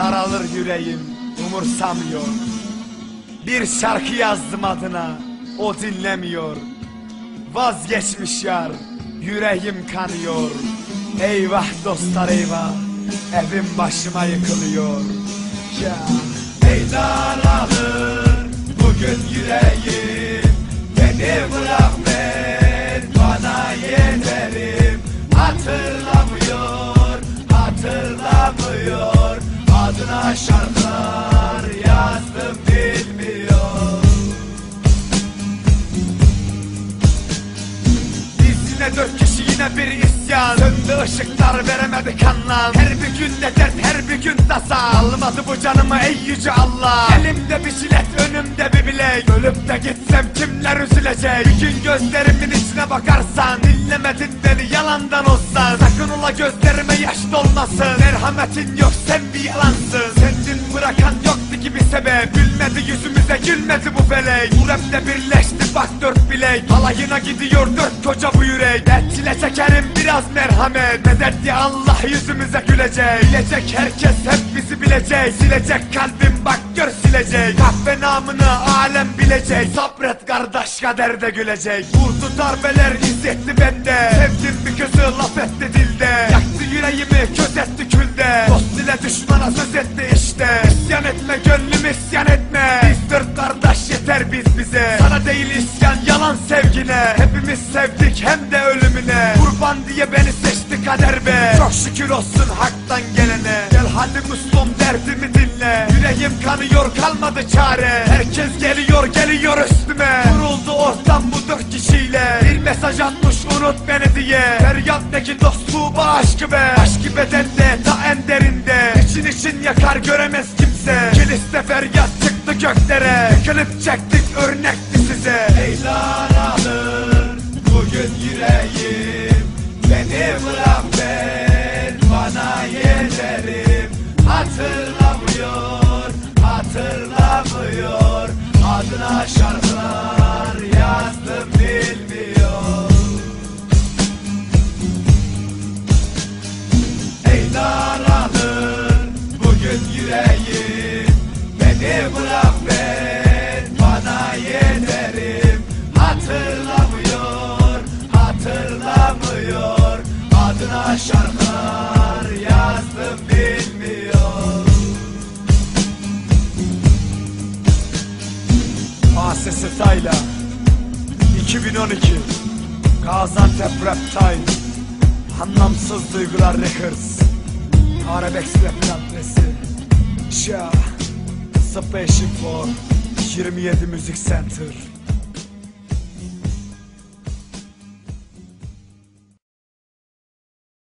Daralır yüreğim umursamıyor. Bir şarkı yazdım adına o dinlemiyor. Vazgeçmiş yar yüreğim kanıyor. Eyvah dostlar eyvah evim başıma yıkılıyor. Ya Ey daralır bugün yüreğim Beni bırak ver bana yeterim. Hatırlamıyor şarkılar yazdım bilmiyor Biz yine dört kişi yine bir isyan Söndü ışıklar veremedik anlam Her bir günde dert her bir gün tasa Almadı bu canımı ey yüce Allah. Elimde bir jilet önümde bir bilek. Ölüp de gitsem kimler üzülecek? Bir gün gözlerimin içine bakarsan Dinlemedin beni yalandan olsan. Sakın ola gözlerime yaş dolmasın. Merhametin yok sen bir yalansın. Sendin bırakan sebep Gülmedi bu felek. Bu rapte birleşti bak dört bilek. Halayına gidiyor dört koca bu yürek. Dert çekerim biraz merhamet Medet ya Allah yüzümüze gülecek. Bilecek herkes hep bizi bilecek. Silecek kalbim bak gör silecek. Kahve namını alem bilecek. Sabret kardeş kader de gülecek. Vurdu darbeler izzetti bende. Sevdim bir közü laf etti dilde. Yaktı yüreğimi köz etti külde. Dost ile düşmana söz etti işte. İsyan etme gönlüm isyan kardeş yeter biz bize. Sana değil isyan yalan sevgine. Hepimiz sevdik hem de ölümüne. Kurban diye beni seçti kader be. Çok şükür olsun haktan gelene. Gel hadi Müslüm derdimi dinle. Yüreğim kanıyor kalmadı çare. Herkes geliyor geliyor üstüme. Vuruldu ortam bu dört kişiyle. Bir mesaj atmış unut beni diye. Feryattaki dostluğu bu aşkı be. Aşkı bedende Yıkılıp çektik örnekti size Ey Adına şarkılar yazdım bilmiyor Asesi Tayla 2012 Gaziantep Rap Time. Anlamsız Duygular Records Arabex Rap adresi Şah. Spaceship for 27 Music Center